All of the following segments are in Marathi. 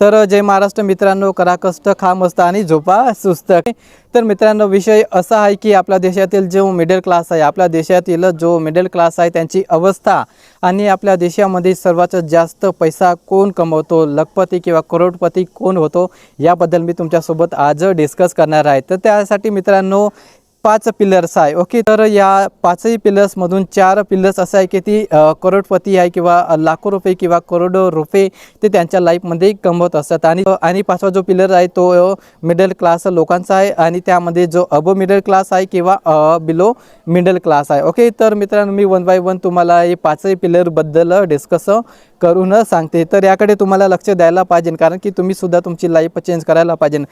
तर जय महाराष्ट्र मित्रांनो करा कष्ट खा मस्त आणि झोपा सुस्त. तर मित्रांनो विषय असा आहे की आपल्या देशातील जो मिडल क्लास आहे आपल्या देशातील जो मिडल क्लास आहे त्यांची अवस्था आणि आपल्या देशामध्ये सर्वात जास्त पैसा कोण कमवतो लखपती किंवा करोडपती कोण होतो याबद्दल मी तुमच्यासोबत आज डिस्कस करणार आहे. तर त्यासाठी मित्रांनो पाच पिलर्स आहे. ओके तर या पाचही पिलर्समधून चार पिलर्स असं आहे की ती करोडपती आहे किंवा लाखो रुपये किंवा करोडो रुपये ते त्यांच्या लाईफमध्ये कमवत असतात. आणि आणि पाचवा जो पिलर आहे तो मिडल क्लास लोकांचा आहे आणि त्यामध्ये जो अबो मिडल क्लास आहे किंवा बिलो मिडल क्लास आहे. ओके तर मित्रांनो मी वन बाय वन तुम्हाला हे पाचही पिलरबद्दल डिस्कस करून सांगते. तर याकडे तुम्हाला लक्ष द्यायला पाहिजे कारण की तुम्ही सुद्धा तुमची लाईफ चेंज करायला पाहिजे.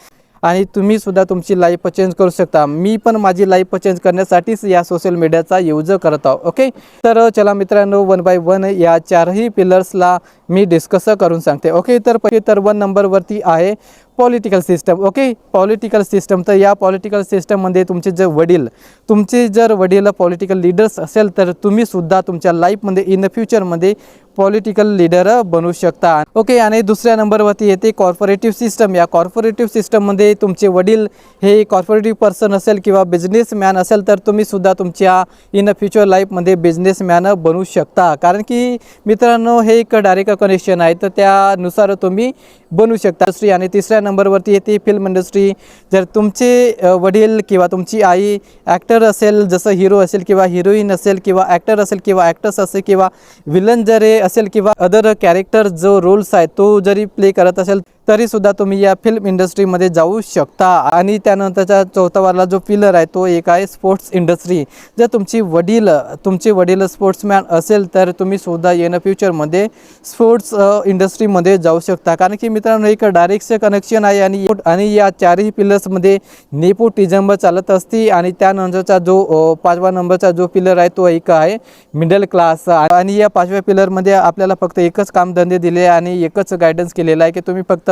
आणि तुम्ही सुद्धा तुमची लाईफ चेंज करू शकता. मी पण माझी लाईफ चेंज करण्यासाठीच या सोशल मीडियाचा यूज करत आहो. ओके तर चला मित्रांनो वन बाय वन या चारही पिलर्सला मी डिस्कस करून सांगते. ओके तर पहिले तर वन नंबरवरती आहे political system okay political system तर या पॉलिटिकल सिस्टममध्ये तुमचे जे वडील तुमचे जर वडील पॉलिटिकल लीडर्स असेल तर तुम्ही सुद्धा तुमच्या लाईफमध्ये इन द फ्युचरमध्ये पॉलिटिकल लीडर बनू शकता. ओके आणि दुसऱ्या नंबरवरती येते कॉर्पोरेटिव्ह सिस्टम या कॉर्पोरेटिव्ह सिस्टममध्ये तुमचे वडील हे कॉर्पोरेटिव्ह पर्सन असेल किंवा बिझनेसमॅन असेल तर तुम्हीसुद्धा तुमच्या इन फ्युचर लाईफमध्ये बिझनेसमॅन बनू शकता. कारण की मित्रांनो हे एक डायरेक्ट कनेक्शन आहे तर त्यानुसार तुम्ही बनवू शकता. इंडस्ट्री आणि तिसऱ्या नंबरवरती येते फिल्म इंडस्ट्री जर तुमचे वडील किंवा तुमची आई ॲक्टर असेल जसं हिरो असेल किंवा हिरोईन असेल किंवा ॲक्टर असेल किंवा ॲक्ट्रेस असेल किंवा विलन जरी असेल किंवा अदर कॅरेक्टर जो रोल्स आहे तो जरी प्ले करत असेल तरी सुद्धा तुम्ही या फिल्म इंडस्ट्रीमध्ये जाऊ शकता. आणि त्यानंतरचा चौथावाला जो पिलर आहे तो एक आहे स्पोर्ट्स इंडस्ट्री जर तुमची वडील तुमचे वडील स्पोर्ट्समॅन असेल तर तुम्ही सुद्धा येणं फ्युचरमध्ये स्पोर्ट्स इंडस्ट्रीमध्ये जाऊ शकता. कारण की मित्रांनो एक डायरेक्टचं कनेक्शन आहे आणि आणि या चारही पिलर्समध्ये नेपोटिझम चालत असते. आणि त्यानंतरचा जो पाचवा नंबरचा जो पिलर आहे तो एक आहे मिडल क्लास आणि या पाचव्या पिलरमध्ये आपल्याला फक्त एकच कामधंदे दिले आणि एकच गायडन्स केलेला आहे की तुम्ही फक्त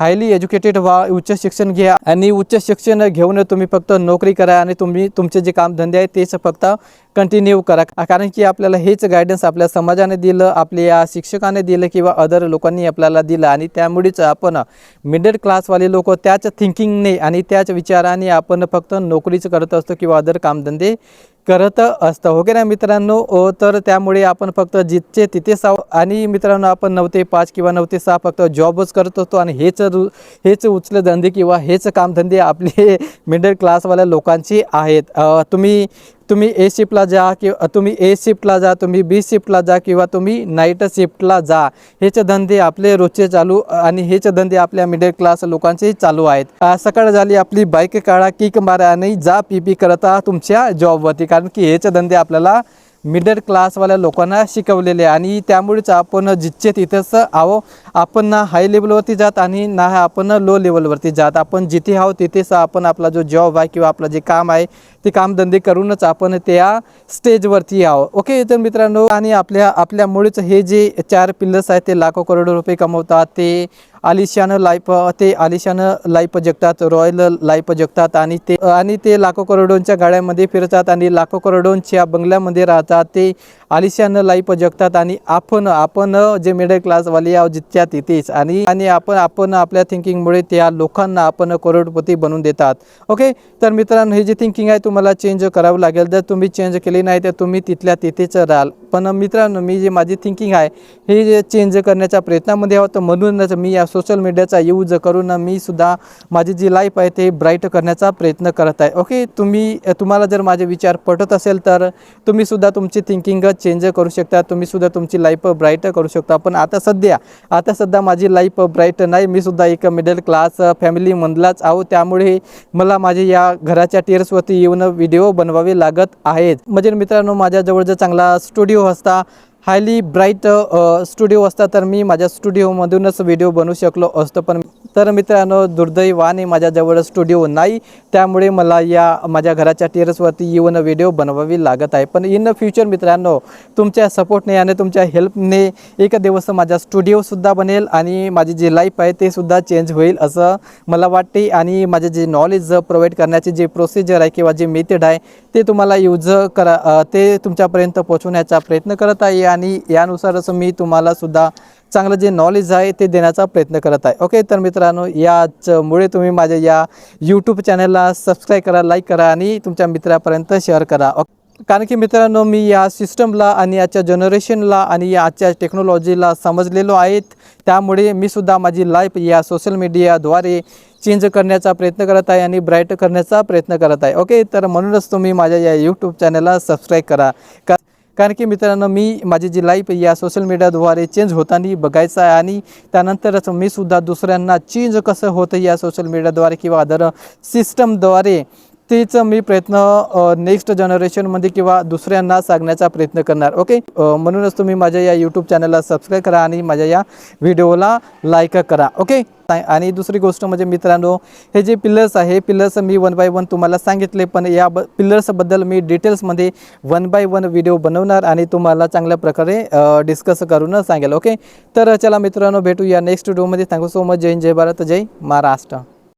हायली एज्युकेटेड व्हा उच्च शिक्षण घ्या. आणि उच्च शिक्षण घेऊन तुम्ही फक्त नोकरी करा आणि तुम्ही तुमचे जे कामधंदे आहे तेच फक्त कंटिन्यू करा. कारण की आपल्याला हेच गायडन्स आपल्या समाजाने दिलं आपल्या शिक्षकाने दिलं किंवा अदर लोकांनी आपल्याला दिलं. आणि त्यामुळेच आपण मिडल क्लासवाले लोक त्याच थिंकिंगने आणि त्याच विचाराने आपण फक्त नोकरीच करत असतो किंवा अदर कामधंदे करत असतं. हो की नाही मित्रांनो? तर त्यामुळे आपण फक्त जिथचे तिथे साव आणि मित्रांनो आपण नऊ ते पाच किंवा नऊ ते सहा फक्त जॉबच करत असतो आणि हेच हेच उचले धंदे किंवा हेच कामधंदे आपले मिडल क्लासवाल्या लोकांचे आहेत. तुम्ही तुम्ही ए शिफ्टला जा किंवा तुम्ही ए शिफ्टला जा तुम्ही बी शिफ्टला जा किंवा तुम्ही नाईट शिफ्टला जा हेचे धंदे आपले रोजचे चालू आणि हेचे धंदे आपल्या मिडल क्लास लोकांचे चालू आहेत. सकाळ झाली आपली बाईक काढा किक मारा आणि जा पी पी करता तुमच्या जॉबवरती कारण की हेचे धंदे आपल्याला मिडल क्लासवाल्या लोकांना शिकवलेले आणि त्यामुळेच आपण जिथचे तिथेच आहो आपण ना हाय लेवलवरती जात आणि ना आपण लो लेवलवरती जात. आपण जिथे आहो तिथेच आपण आपला जो जॉब आहे किंवा आपलं जे काम आहे ते कामधंदे करूनच आपण त्या स्टेजवरती आहो. ओके तर मित्रांनो आणि आपल्या आपल्यामुळेच हे जे चार पिल्लर्स आहेत ते लाखो करोड रुपये कमवतात. ते आलिशान लाईफ ते आलिशान लाईफ जगतात रॉयल लाईफ जगतात आणि ते आणि ते लाखो करोडोंच्या गाड्यामध्ये फिरतात आणि लाखो करोडोंच्या बंगल्यामध्ये राहतात. ते आलिशान लाईफ जगतात आणि आपण आपण जे मिडल क्लासवाले आहोत जितक्या तिथेच. आणि आणि आपण आपण आपल्या थिंकिंगमुळे त्या लोकांना आपण करोडपती बनवून देतात. ओके तर मित्रांनो हे जे थिंकिंग आहे तुम्हाला चेंज करावं लागेल. जर तुम्ही चेंज केली नाही तर तुम्ही तिथल्या तिथेच राहाल. पण मित्रांनो मी जे माझी थिंकिंग आहे हे जे चेंज करण्याच्या प्रयत्नामध्ये आहोत तर म्हणूनच मी या सोशल मीडियाचा यूज करून मी सुद्धा माझी जी लाईफ आहे ते ब्राईट करण्याचा प्रयत्न करत आहे. ओके तुम्ही तुम्हाला जर माझे विचार पटत असेल तर तुम्ही सुद्धा तुमची थिंकिंग चेंज करू शकता. तुम्ही सुद्धा तुमची लाईफ ब्राईट करू शकता. पण आता सध्या आता सध्या माझी लाईफ ब्राईट नाही. मी सुद्धा एक मिडल क्लास फॅमिलीमधलाच आहो त्यामुळे मला माझे या घराच्या टेरेसवरती येऊन व्हिडिओ बनवावे लागत आहेत. म्हणजे मित्रांनो माझ्याजवळ जर चांगला स्टुडिओ असता हायली ब्राईट स्टुडिओ असता तर मी माझ्या स्टुडिओमधूनच व्हिडिओ बनवू शकलो असतो. पण तर मित्रांनो दुर्दैवाने माझ्याजवळ स्टुडिओ नाही. त्यामुळे मला या माझ्या घराच्या टेरेसवरती येऊन व्हिडिओ बनवावी लागत आहे. पण इन फ्युचर मित्रांनो तुमच्या सपोर्टने आणि तुमच्या हेल्पने एक दिवस माझा स्टुडिओसुद्धा बनेल आणि माझी जी लाईफ आहे ते सुद्धा चेंज होईल असं मला वाटते. आणि माझे जे नॉलेज प्रोव्हाइड करण्याची जे प्रोसिजर आहे किंवा जे मेथड आहे ते तुम्हाला यूज करा ते तुमच्यापर्यंत पोहोचवण्याचा प्रयत्न करत आहे. आणि यानुसारच मी तुम्हाला सुद्धा चांगलं जे नॉलेज आहे ते देण्याचा प्रयत्न करत आहे. ओके तर मित्रांनो याचमुळे तुम्ही माझ्या या यूट्यूब चॅनलला सबस्क्राईब करा लाईक करा आणि तुमच्या मित्रापर्यंत शेअर करा. ओके कारण की मित्रांनो मी या सिस्टमला आणि याच्या जनरेशनला आणि या आजच्या टेक्नॉलॉजीला समजलेलो आहेत. त्यामुळे मी सुद्धा माझी लाईफ या सोशल मीडियाद्वारे चेंज करण्याचा प्रयत्न करत आहे आणि ब्राईट करण्याचा प्रयत्न करत आहे. ओके तर म्हणूनच तुम्ही माझ्या या यूट्यूब चॅनलला सबस्क्राईब करा. का कारण की मित्रांनो मी माझी जी लाईफ या सोशल मीडियाद्वारे चेंज होताना बघायचं आहे आणि त्यानंतरच मी सुद्धा दुसऱ्यांना चेंज कसं होतं या सोशल मीडियाद्वारे किंवा अदर सिस्टमद्वारे तीच मी प्रयत्न नेक्स्ट जनरेशनमध्ये किंवा दुसऱ्यांना सांगण्याचा प्रयत्न करणार ओके म्हणूनच तुम्ही माझ्या या यूट्यूब चॅनलला सबस्क्राईब करा आणि माझ्या या व्हिडिओला लाईक करा ओके आणि दुसरी गोष्ट म्हणजे मित्रांनो हे जे पिलर्स आहे पिलर्स मी वन बाय वन तुम्हाला सांगितले पण या ब पिलर्सबद्दल मी डिटेल्समध्ये वन बाय वन व्हिडिओ बनवणार आणि तुम्हाला चांगल्या प्रकारे डिस्कस करून सांगेल ओके तर चला मित्रांनो भेटूया नेक्स्ट व्हिडिओमध्ये थँक्यू सो मच जय जय भारत जय महाराष्ट्र.